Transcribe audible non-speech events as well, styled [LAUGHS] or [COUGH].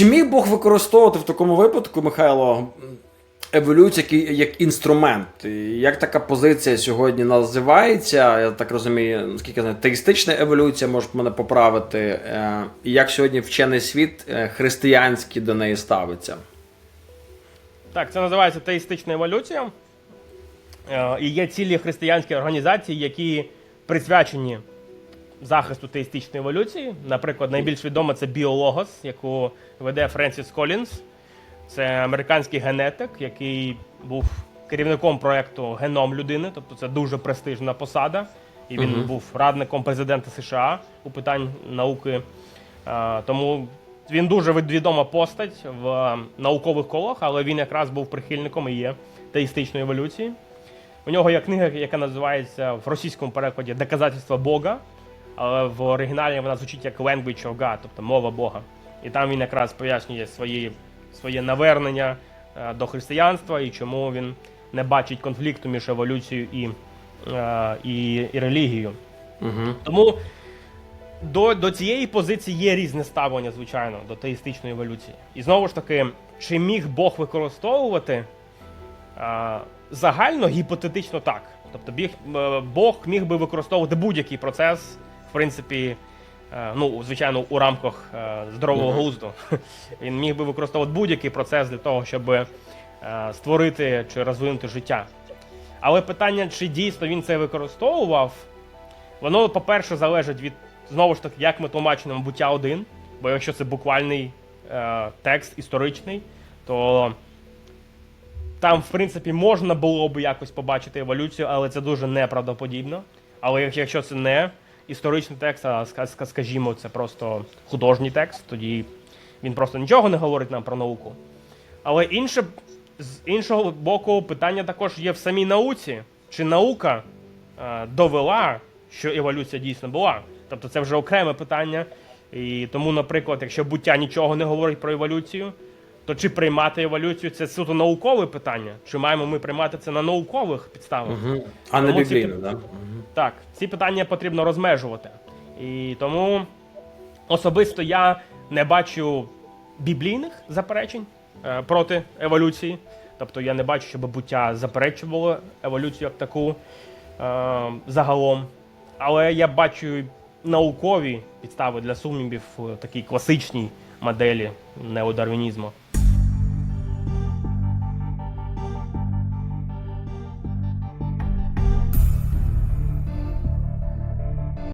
Чи міг Бог використовувати в такому випадку, Михайло, еволюцію як, як інструмент? Як така позиція сьогодні називається? Я так розумію, наскільки знаю, теїстична еволюція, може мене поправити. Е, І як сьогодні вчений світ е, християнський до неї ставиться? Так, це називається теїстична еволюція. Е, І є цілі християнські організації, які присвячені захисту теїстичної еволюції. Наприклад, найбільш відома це Біологос, яку веде Френсіс Колінс. Це американський генетик, який був керівником проєкту Геном людини, тобто це дуже престижна посада. І він Мгм. був радником президента США у питань науки. Тому він дуже відома постать в наукових колах, але він якраз був прихильником і є теїстичної еволюції. У нього є книга, яка називається в російському перекладі Доказательство Бога, але в оригіналі вона звучить як Language of God, тобто мова Бога. І там він якраз пояснює свої, своє навернення е, до християнства і чому він не бачить конфлікту між еволюцією і, е, і, і релігією. Угу. Тому до, до цієї позиції є різне ставлення, звичайно, до теїстичної еволюції. І знову ж таки, чи міг Бог використовувати а, загально гіпотетично так. Тобто біг, е, Бог міг би використовувати будь-який процес, в принципі, е, ну, звичайно, у рамках е, здорового глузду. [LAUGHS] Він міг би використовувати будь-який процес для того, щоб е, створити чи розвинути життя. Але питання, чи дійсно він це використовував, Воно, по-перше, залежить від знову ж таки, як ми тлумачимо буття один. Бо якщо це буквальний е, текст історичний, то там, в принципі, можна було б якось побачити еволюцію, але це дуже неправдоподібно. Але якщо це не історичний текст, а ска- ска- скажімо, це просто художній текст, тоді він просто нічого не говорить нам про науку. Але інше, з іншого боку, питання також є в самій науці. Чи наука е, довела, що еволюція дійсно була? Тобто це вже окреме питання. І тому, наприклад, якщо буття нічого не говорить про еволюцію, то чи приймати еволюцію це суто наукове питання? Чи маємо ми приймати це на наукових підставах? Угу. А не біблійно, так? Да? Так, ці питання потрібно розмежувати. І тому особисто я не бачу біблійних заперечень е, проти еволюції. Тобто я не бачу, щоб буття заперечувало еволюцію як таку е, загалом. Але я бачу наукові підстави для сумнівів в такій класичній моделі неодарвінізму.